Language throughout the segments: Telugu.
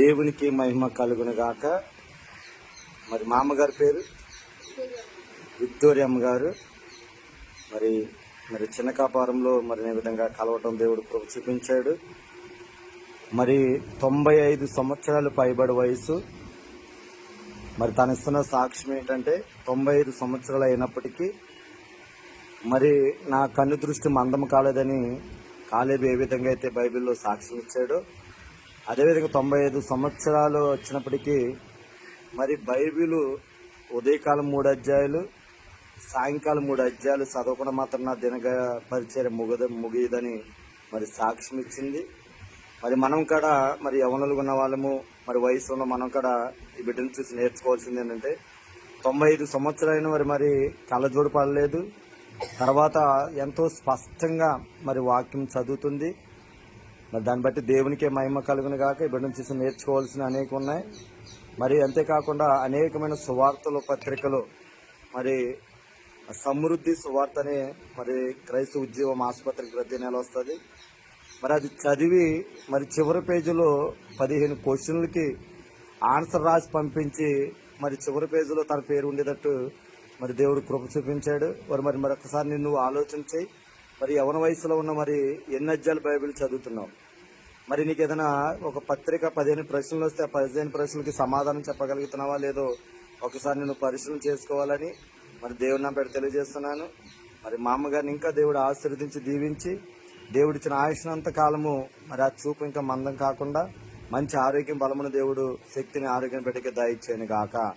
దేవునికి మహిమ కలుగును గాక మరి మా అమ్మగారి పేరు? విక్టోరియా అమ్మగారు మరి మరి చిన్న కాపారంలో మరి ఈ విధంగా కలవటం దేవుడు ప్రభు చూపించాడు. మరి తొంభై ఐదు సంవత్సరాలు పైబడి వయసు. మరి తను ఇస్తున్న సాక్ష్యం ఏంటంటే తొంభై ఐదు సంవత్సరాలు అయినప్పటికీ మరి నా కన్ను దృష్టి మందం కాలేదని కాలేబు ఏ విధంగా అయితే బైబిల్లో సాక్ష్యం ఇచ్చాడో అదేవిధంగా తొంభై ఐదు సంవత్సరాలు వచ్చినప్పటికీ మరి బైబిలు ఉదయకాలం మూడు అధ్యాయులు సాయంకాలం మూడు అధ్యాయులు చదవకుండా మాత్రం నా దినగ పరిచయం ముగద ముగియదని మరి సాక్ష్యం ఇచ్చింది. మరి మనం కూడా మరి యవనలు ఉన్న వాళ్ళము మరి వయసులో ఉన్న మనం కూడా ఈ బిడ్డను చూసి నేర్చుకోవాల్సింది ఏంటంటే తొంభై ఐదు సంవత్సరాలైన మరి మరి కళ్ళజోడు పడలేదు. తర్వాత ఎంతో స్పష్టంగా మరి వాక్యం చదువుతుంది. మరి దాన్ని బట్టి దేవునికే మహిమ కలుగును గాక. ఈ బిడ్డను చూసి నేర్చుకోవాల్సిన అనేక ఉన్నాయి. మరి అంతేకాకుండా అనేకమైన సువార్తలు పత్రికలు మరి సమృద్ధి సువార్త అనే మరి క్రైస్తవ ఉద్యోగం ఆసుపత్రికి ప్రతి నెల వస్తుంది. మరి అది చదివి మరి చివరి పేజీలో పదిహేను క్వశ్చన్లకి ఆన్సర్ రాసి పంపించి మరి చివరి పేజీలో తన పేరు ఉండేటట్టు మరి దేవుడు కృప చూపించాడు. మరి మరి మరొకసారి నిన్ను ఆలోచన చేయి. మరి యవన వయసులో ఉన్న మరి ఎన్ని బైబిల్ చదువుతున్నావు? మరి నీకు ఏదైనా ఒక పత్రిక పదిహేను ప్రశ్నలు వస్తే ఆ పదిహేను ప్రశ్నలకి సమాధానం చెప్పగలుగుతున్నావా? లేదో ఒకసారి నేను పరిశీలన చేసుకోవాలని మరి దేవుడు నా పేరు తెలియజేస్తున్నాను. మరి మా అమ్మగారిని ఇంకా దేవుడు ఆశీర్వదించి దీవించి దేవుడిచ్చిన ఆయుష్నంత కాలము మరి ఆ చూపు ఇంకా మందం కాకుండా మంచి ఆరోగ్యం బలమున దేవుడు శక్తిని ఆరోగ్యం పెట్టికి దయచేయను గాక.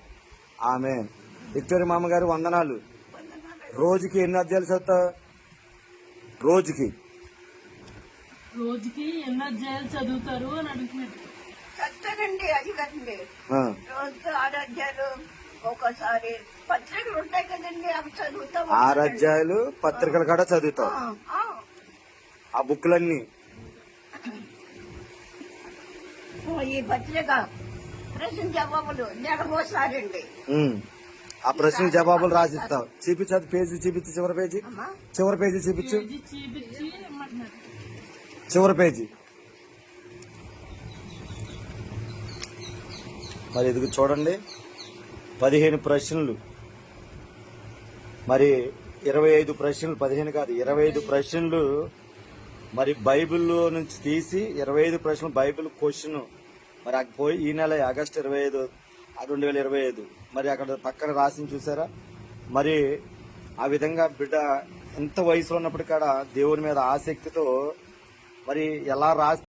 ఆమె విక్టోరి మామగారు వందనాలు. రోజుకి ఎన్ని అధ్యాయులు చదువుతావు? రోజుకి. రోజుకి ఎన్ని అధ్యాయాలు చదువుతారు అని అడుగుతున్నారు చక్కనండి అది కదండి ఆ, రోజు ఆరాధ్యాలు ఒక్కోసారి పత్రికలు ఉంటాయి కదండి అవి చదువుతా. ఆరు అధ్యాయులు పత్రికలు కూడా చదువుతావు ఉంటాం. ఆ, ఆ బుక్లన్నీ ఓ, ఈ పత్రిక ప్రశ్న జవాబులు నెలకోసారి అండి ఉమ్. ఆ ప్రశ్న జవాబులు రాసిస్తావు. చూపించు అది పేజీ చూపించు చివరి పేజీ. చివరి పేజీ చూపించు. చివరి పేజీ. మరి ఇది చూడండి. పదిహేను ప్రశ్నలు. మరి ఇరవై ఐదు ప్రశ్నలు. పదిహేను కాదు ఇరవై ఐదు ప్రశ్నలు మరి బైబిల్లో నుంచి తీసి ఇరవై ఐదు ప్రశ్నలు బైబిల్ క్వశ్చన్. మరి పోయి ఈ నెల ఆగస్టు ఇరవై ఐదు రెండు వేల ఇరవై ఐదు. మరి అక్కడ పక్కన రాసింది చూసారా? మరి ఆ విధంగా బిడ్డ ఎంత వయసులో ఉన్నప్పుడు దేవుని మీద ఆసక్తితో మరి ఎలా రాసి